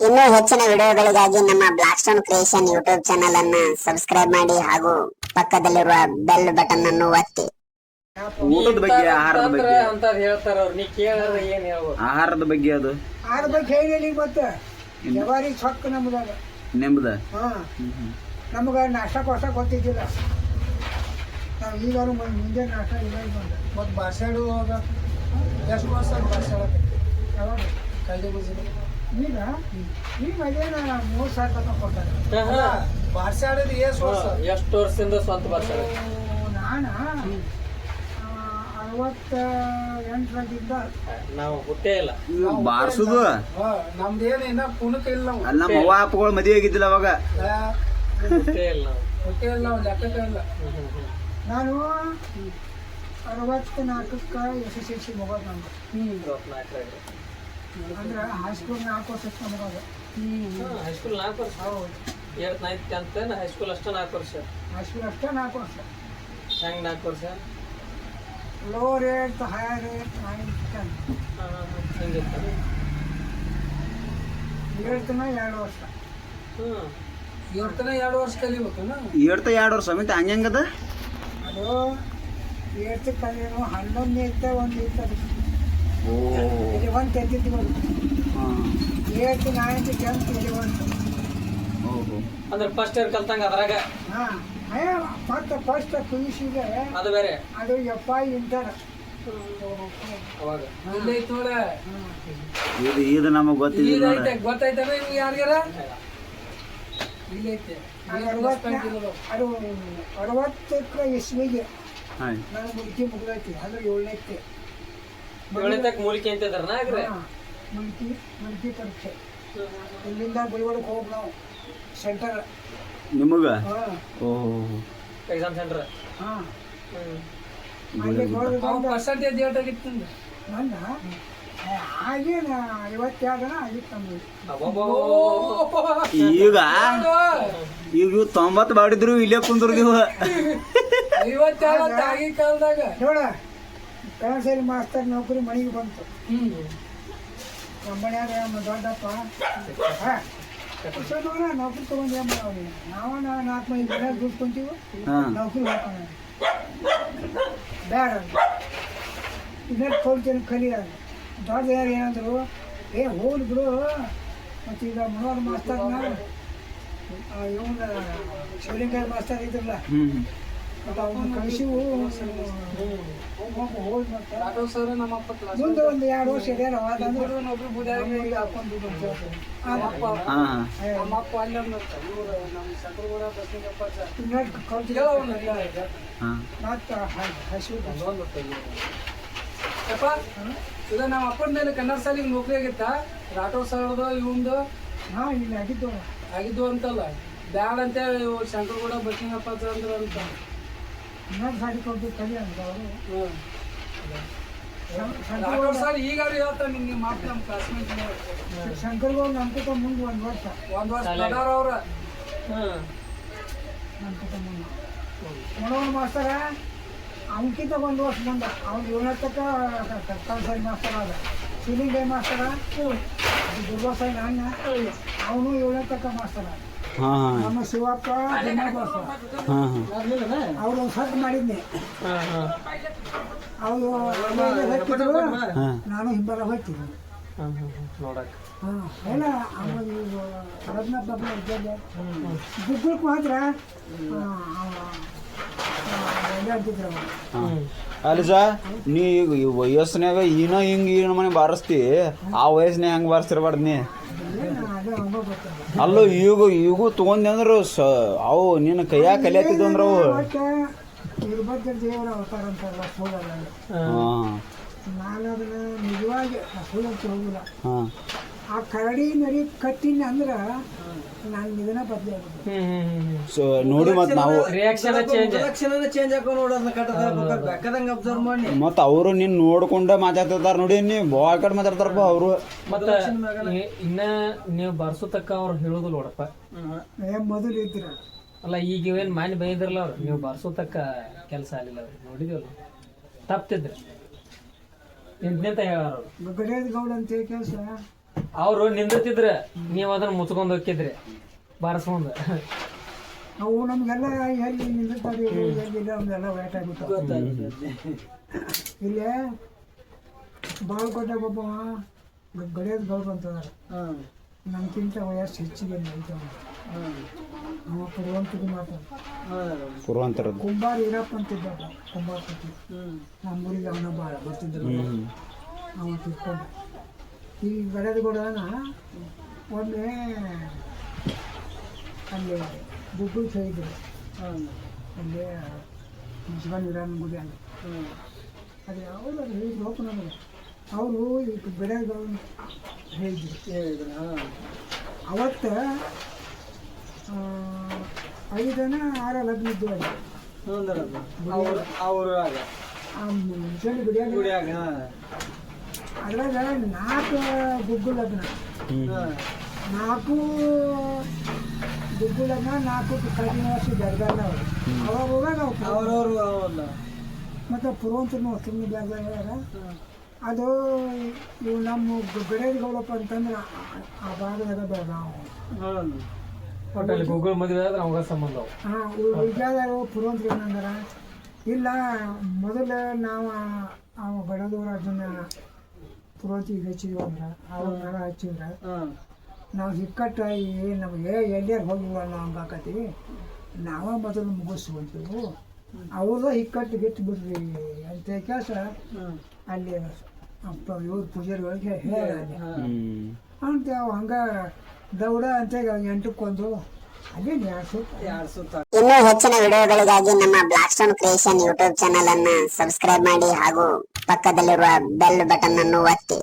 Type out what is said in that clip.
ಇನ್ನೂ ಹೆಚ್ಚಿನ ವಿಡಿಯೋಗಳಿಗಾಗಿ ನಮ್ಮ black stone creation YouTube channel ಅನ್ನ ಸಬ್ಸ್ಕ್ರೈಬ್ ಮಾಡಿ ಹಾಗೂ ಪಕ್ಕದಲ್ಲಿರುವ ಬೆಲ್ ಬಟನ್ ಅನ್ನು ಒತ್ತಿ. ಊಟದ ಬಗ್ಗೆ ಆಹಾರದ ಬಗ್ಗೆ? ಅಂತ ಹೇಳ್ತಾರ ಅವ್ರು. ನೀ ಕೇಳಿದ್ರೆ ಏನ್ ಹೇಳ್ಬೋದು? ಆಹಾರದ ಬಗ್ಗೆ ಅದು? ಆಹಾರ ಬಗ್ಗೆ ಹೇಳಿ ಮತ್ತೆ ಜವಾರಿ ಸೊಕ್ಕ ನಮ್ದಾಗ ನಿಮ್ದ? ಹಾ. ನಮ್ಗೆ ನಾಷ್ಟ ಕೋಷ್ಟ ಗೊತ್ತಿದ್ದಿಲ್ಲ. ನಾವು ಈಗಾರು ಮುಂದೆ ನಾಷ್ಟ ಇಲ್ಲ ಬಂದ ಮತ್ತು ಬಾರ್ಸಾಡು ಎಷ್ಟು ಯಾವಾಗ ಕಾಯ್ದೆ ಬುಜಿಗೆ ಈಗ ಈಗ ಅದೇನ ಮೂರು ಸಾವಿರ ತನಕ ಕೊಡ್ತಾರೆ. ಬಾರ್ಸಾಡೋದು ಎಷ್ಟು ವರ್ಷ ಎಷ್ಟು ವರ್ಷದಿಂದ ಸ್ವಂತ ಭಾಷೆ ನಾನ? ಅರವತ್ತ ನಾವು ಹುಟ್ಟೇ ಇಲ್ಲ. ಬಾರ್ಸುದು. ಹಾ ನಮ್ದು ಏನು ಇನ್ನ ಕುಣಕ ಇಲ್ಲ ನಮ್ಮ ಅವ್ವ ಅಪ್ಪಗಳು ಮದುವೆ ಆಗಿದ್ದಿಲ್ಲ ಅವಾಗ. ಹುಟ್ಟೇ ಇಲ್ಲ ಹೊಟ್ಟೆ ಇಲ್ಲ ಲೆಕ್ಕಕ್ಕೆ. ನಾನು ಅರವತ್ತ ನಾಲ್ಕಕ್ಕೆ ಎಸ್ ಎಸ್ ಎಲ್ ಸಿ ಮಗದ ನಂದು. ಇಪ್ಪತ್ನಾಲ್ಕರಾಗ. ಅಂದ್ರೆ ಹೈಸ್ಕೂಲ್ ನಾಲ್ಕು ವರ್ಷ ನಮಗದ ಹಾ, ಹೈಸ್ಕೂಲ್ ನಾಲ್ಕು ವರ್ಷ. ಏಟ್ ನೈನ್ತ್ ಟೆಂತ್ ಹೈಸ್ಕೂಲ್ ಅಷ್ಟ ನಾಲ್ಕು ವರ್ಷ? ಹೈಸ್ಕೂಲ್ ಅಷ್ಟೇ ನಾಲ್ಕು ವರ್ಷ. ಹೆಂಗ್ ನಾಲ್ಕು ವರ್ಷ? Low rate high rate nine ten ಹಾ, ಹಾ, ಹಾ. ಹಿಂಗಿತ್ತ. ಏಳು ತನ ಎರಡು ವರ್ಷ. ಹ್ಮ್. ಇವ್ರ ಎರಡು ವರ್ಷ ಕಲಿಬೇಕನ ಏಡ್ತ ಎರಡು ವರ್ಷ ಸಮೇತ ಹಂಗದ? ಅದು ಏಳ್ತು ಕಲಿಯೋನು ಹನ್ನೊಂದು ಇರ್ತ ಒಂದು ಇರ್ತದೆ ಓ ಇಲ್ಲಿ ಒಂದು ತೆಗೆದಿದ್ದು ಹಾಂ. ಇಲ್ಲಿ ಒಂದು. ಓಹೋ. ಅಂದ್ರೆ ಫಸ್ಟ್ ಇಯರ್ ಕಲ್ತಂಗ ಅದ್ರಾಗ? ಹಾಂ. ಅಯ್ಯ ಮತ್ತೆ ಫಸ್ಟ್ ಪಿ ಯು ಸಿಗೆ ಅದು ಬೇರೆ? ಅದು ಎಫ್ ಐ ಇಂಟರ್. ಅವಾಗ. ಇದು ಇದು ನಮಗೆ ಗೊತ್ತಿಲ್ಲ ನೋಡ. ಗೊತ್ತೈತೆ ಗೊತ್ತಾಯ್ತದ ನಿಮ್ಗೆ ಯಾರಿಗಾರ ಇಲ್ಲೈತೆ. ಅದು ಅರವತ್ತಕ್ಕೆ ಇಸ್ವಿಗೆ ನಾನು ಮುಗಿತಿ ಮುಗಿದೈತಿ. ಅದು ಏಳನೇಕ್ಕೆ ಏಳನೇತಕ್ ಮೂಲಿಕೆ ಅಂತ ಮುಲ್ಕಿ ಮುಲ್ಕಿ ಪರೀಕ್ಷೆ. ಇಲ್ಲಿಂದ ಗುಲ್ಬರ್ಗಕ್ಕೆ ಹೋಗಿ ನಾವು. ಸೆಂಟರ್ ನಿಮಗೆ? ಓಹೋ. ಎಕ್ಸಾಮ್ ಸೆಂಟರ್ ಹಾಂ. ಪರ್ಸೆಂಟೇಜ್ ಏಟ್ ಆಗಿತ್ತು ನನ್ನ ಆಗೇನ ಐವತ್ತೆರಡನ ಆಗಿತ್ತು ಈಗ? ಈಗ ತೊಂಬತ್ತು ಬಾಡಿದ್ರು ಇಲ್ಲೇ ಕುಂದ್ರು ನೀವು ಐವತ್ತೆರಡು ಆಗಿ ಕಾಲದಾಗ? ನೋಡ ಸರಿ ಮಾಸ್ತರ್ ನೌಕರಿ ಮನೆಗೆ ಬಂತು. ಹ್ಮ್. ನಮ್ಮ ಮನ್ಯಾಗ ನಮ್ಮ ದೊಡ್ಡಪ್ಪ. ನೌಕರಿ ತಗೊಂಡು ಏನ್ ಮಾಡೋದು? ನಾವು ನಾ- ನಾಲ್ಕು ಮಂದಿ ಮನ್ಯಾಗ ದುಡ್ಕೊಂತೀವಿ ಹಾಂ. ನೌಕರಿ ಹೋಗೋಣ ಬೇಡ. ಇದನ್ನ ಕೊಡ್ತೀನಿ ಕಲಿಯಾರ ದೊಡ್ಡ ಯಾರು ಏನಂದ್ರು? ಏ ಹೋಗ್ಲಿ ಬಿಡು. ಮತ್ತು ಈಗ ಮನೋಹರ್ ಮಾಸ್ತರ್ನ ಇವನ ಶಿವಲಿಂಗ ಮಾಸ್ತರ್ ಇದ್ರಲ್ಲ. ಮುಂದೆ ಒಂದು ಎರಡು ವರ್ಷ ಹಾಕೊಂಡು ನಮ್ಮಪ್ಪ ನಮ್ಮ ಅಪ್ಪನ ಮೇಲೆ ಕನ್ನಡ ಸಾಲಿಗೆ ನೌಕರಿ ಆಗಿತ್ತ ರಾಠೋಡ್ ಸರ್ದು ಇವಂದು ಹಾ ಇಲ್ಲಿ ಆಗಿದ್ದು. ಆಗಿದ್ದು ಅಂತಲ್ಲ. ಬ್ಯಾಡ ಅಂತ ಶಂಕರಗೌಡ ಬಸಲಿಂಗಪ್ಪ ಸರ್ ಅಂದ್ರೆ ಅಂತ. ಇನ್ನೊಂದು ಸಾರಿ ಕೊಟ್ಟು ಕಲಿ ಅಂತ ಅವರು. ಹ್ಮ್. ರಾಠೋಡ್ ಸರ್ ಈಗ ಹೇಳ್ತಾರೆ ನಿಮ್ಗೆ ಮಾತು ನಮ್ಮ ಕ್ಲಾಸ್ಮೇಟ್ ಶಂಕರ್ಗೌಡ್ ನಮ್ಕಿಂತ ಮುಂದೆ ಒಂದು ವರ್ಷ. ಒಂದು ವರ್ಷ ದೊಡ್ಡವ್ರ ಅವ್ರ. ಹ್ಮ್. ನಮ್ಕಿಂತ ಮುಂದೆ. ಮನೋಹರ ಮಾಸ್ತರ ಅಂಕಿತ ಒಂದು ವರ್ಷ ಬಂದ ಅವ್ನು ಏಳನೇ ತಕ್ಕ ಕಲ್ಸರಿ ಮಾಸ್ತರ ಅದ ಶಿಲಿಂಗೈ ಮಾಸ್ತರ ದುರ್ಗಾ ದುರ್ವಾಸಾಯಿ ಅಣ್ಣ ಅವನು ಏಳನೇ ತಕ್ಕ ಮಾಸ್ತರ ಹಾಂ ನಮ್ಮ ಶಿವಪ್ಪ ಅವ್ರು ಒಂದು ಸಟ್ ಮಾಡಿದ್ನಿ. ಅವರು ನಾನು ಹಿಂಬರ ಹೋಯ್ತೀನಿ ಹ್ಮ್ ಹ್ಮ್ ಹ್ಮ್. ನೋಡಕ್ ಹಾಂ ಎಲ್ಲ ಆಮೇಲೆ ಇವು ರತ್ನ ಡಬ್ಬ ಇದ್ದಲ್ಲಿ ಮಾತ್ರ ಹಾಂ. ಅಲ್ಲಿ ಸಾ ನೀ ಈಗ ಈ ವಯಸ್ಸಿನಾಗ ಈನ ಹಿಂಗೆ ಈ ಮನೆ ಬಾರಿಸ್ತಿ ಆ ವಯಸ್ಸಿನ ಹೆಂಗ್ ಬಾರಿಸ್ತಿರ್ಬಾರ್ದು ನೀ. ಅಲ್ಲೋ ಈಗ ಈಗೂ ತೊಗೊಂಡಿ ಅಂದ್ರೆ ಸ ಅವು ನಿನ್ನ ಕೈಯಾಗ ಕಲಿಯತ್ತಿದ್ದು ಅಂದ್ರೆ ಅವು. ಒಟ್ಟು ವೀರಭದ್ರ ದೇವರ ಅವತಾರ ಅಂತಾರಲ್ಲ ಸೋದರ ಹಾಂ. ನಾನು ಅದನ್ನ ನಿಜವಾಗಿ ಸುಳ್ಳಂತ ಹೋಗಿಲ್ಲ. ಹಾಂ. ಆ ಕರಡಿ ನರಿ ಕತ್ತಿನ ಅಂದ್ರೆ ನಾನು ಇದನ್ನ ಬದಲೇ ಸೊ ನೋಡಿ ಮತ್ತೆ ನಾವು ರಿಯಾಕ್ಷನ್ ಚೇಂಜ್ ಚೇಂಜ್ ನೋಡಿ ಅಂದ್ರೆ ಕಟ್ಟದ ಬೇಕಾದಂಗ ಅಬ್ಸರ್ವ್ ಮಾಡಿ. ಮತ್ತು ಅವರು ನಿನ್ನ ನೋಡ್ಕೊಂಡ ಮಾತಾಡ್ತಿರ್ತಾರ ನೋಡಿ ನೀ ಭಾಳ ಕಡೆ ಮಾತಾಡ್ತಾರಪ್ಪ ಅವರು. ಮತ್ತ ಇನ್ನ ನೀವು ಬರ್ಸೋತಕ್ಕ ಅವ್ರು ಹೇಳುದಿಲ್ಲ ನೋಡಪ್ಪ. ಏ ಮೊದಲು ಇದ್ರ. ಅಲ್ಲ ಈಗ ಏನ್ ಮನೆ ಬೈದ್ರಲ್ಲ ಅವ್ರು ನೀವು ಬರ್ಸೋತಕ್ಕ ಕೆಲಸ ಆಗಲಿಲ್ಲ ಅವ್ರು ನೋಡಿದ್ರು ತಪ್ತಿದ್ರಿ. ಎಂಟನೇ ತಯಾರು ಗೌಡ ಅಂತ ಕೆಲಸ? ಅವ್ರು ನಿಂದಿರ್ತಿದ್ರ ನೀವು ಅದನ್ನ ಮುಚ್ಕೊಂಡು ಹೋಗಿದ್ರಿ ಬಾರಸ್ಕೊಂಡ್. ಅವು ನಮಗೆಲ್ಲ ಎಲ್ಲಿ ನಿಲ್ಲಿಸ್ತಾರೆ ಎಲ್ಲಿಲ್ಲ ನಮ್ಗೆಲ್ಲ ವೇಟ್ ಆಗುತ್ತೆ ಇಲ್ಲೇ ಬಾಳ್ಕೋಟೆ ಒಬ್ಬ ಗಡಿಯೋದು ಗೌಡ್ರು ಅಂತದಾರ ನಮ್ಗಿಂತ ವಯಸ್ಸು ಹೆಚ್ಚಿಗೆ ಅವ ಪುರುವಂತಿಗೆ ಮಾತಾಡ ಪುರುವಂತರದ್ದು ಕುಂಬಾರ ಈರಪ್ಪ ಅಂತಿದ್ದ ಕುಂಬಾರ ನಮ್ಮ ನಮ್ಮೂರಿಗೆ ಅವನ ಭಾಳ ಬರ್ತಿದ್ರು. ಅವ ತಿಳ್ಕೊಂಡ ಈ ಗಡದ ಗುಡನ ಒಮ್ಮೆ ಅಲ್ಲಿ ದುಡ್ಡು ಸೈದ್ರು ಅಲ್ಲಿ ಇರಾನ್ ಗುಡಿ ಅಲ್ಲಿ. ಅದು ಅವರು ಅದು ಹೇಳಿದ್ರು ಓಪನ್ ನಮಗೆ. ಅವರು ಈಗ ಬೆಳೆಗಳು ಹೇಳಿದ್ರು. ಹೇಳಿದ್ರು ಅವತ್ತು ಐದನ ಆರ ಲಗ್ನ ಇದ್ದು ಅಲ್ಲಿ. ಆ ಗುಡಿಯಾಗ. ಗುಡಿಯಾಗ ಅದ್ರಾಗ ನಾಲ್ಕು ಗುಗ್ಗು ಲಗ್ನ ನಾಲ್ಕು ಗುಗ್ಗು ಲಗ್ನ ನಾಲ್ಕು ಕಡಿಮೆ ವರ್ಷ ಬೆಳಗಾಲ ಅವರು ಅವ್ರವ್ರು ನಾವು ಮತ್ತು ಸುಮ್ಮನೆ ಜಾಗದಾಗ ಅದು ಇವು ನಮ್ಮ ಗೌಡಪ್ಪ ಅಂತಂದ್ರೆ ಆ- ಭಾಗದಾಗ ಬೆಳಗಾವ್ ಒಟ್ಟಲ್ಲಿ ಗೂಗಲ್ ಮದುವೆ ಆದ್ರೆ ಅವಾಗ ಸಂಬಂಧ ಹಾಂ ಉಳ್ಗ್ಯಾದಾರು ಪುರೋಂತ್ರ ಏನಂದಾರ? ಇಲ್ಲ ಮೊದಲು ನಾವು ಅವ ಗಡದವ್ರು ಅದನ್ನ ಪುರೋತಿಗೆ ಹಚ್ಚಿದ್ವಿ ಅಂದ್ರೆ ಅವ್ರ ಮರ ಹಚ್ಚಿದ್ರೆ ನಾವು ಹಿಕ್ಕಟ್ಟ ಏನು ನಮಗೆ ಎಲ್ಲಿ ಹೋಗಿಲ್ಲ ನಾವು ಹಂಗಾಕತ್ತೀವಿ ನಾವೇ ಮೊದಲು ಮುಗಿಸ್ಕೊಂತೀವಿ ಅವ್ರದ್ದು ಇಕ್ಕಟ್ಟು ಗಿಟ್ಟು ಬಿಡ್ರಿ ಅಂತ ಕೆಲಸ ಅಲ್ಲಿ ಅಪ್ಪ ಇವ್ರ ಪೂಜಾರಿಗಳಿಗೆ ಹೇಳ ಹೇಳಿ ಅಂತ ಅವ ಹಂಗ ದೌಡ ಅಂತ ಎಂಟಕ್ಕೊಂದು ಇನ್ನೂ ಹೆಚ್ಚಿನ ವಿಡಿಯೋಗಳಿಗಾಗಿ ನಮ್ಮ ಬ್ಲಾಕ್ಸ್ಟೋನ್ ಕ್ರಿಯೇಷನ್ ಯೂಟ್ಯೂಬ್ ಚಾನೆಲ್ ಅನ್ನ ಸಬ್ಸ್ಕ್ರೈಬ್ ಮಾಡಿ ಹಾಗೂ ಪಕ್ಕದಲ್ಲಿರುವ ಬೆಲ್ ಬಟನ್ ಅನ್ನು ಒತ್ತಿ.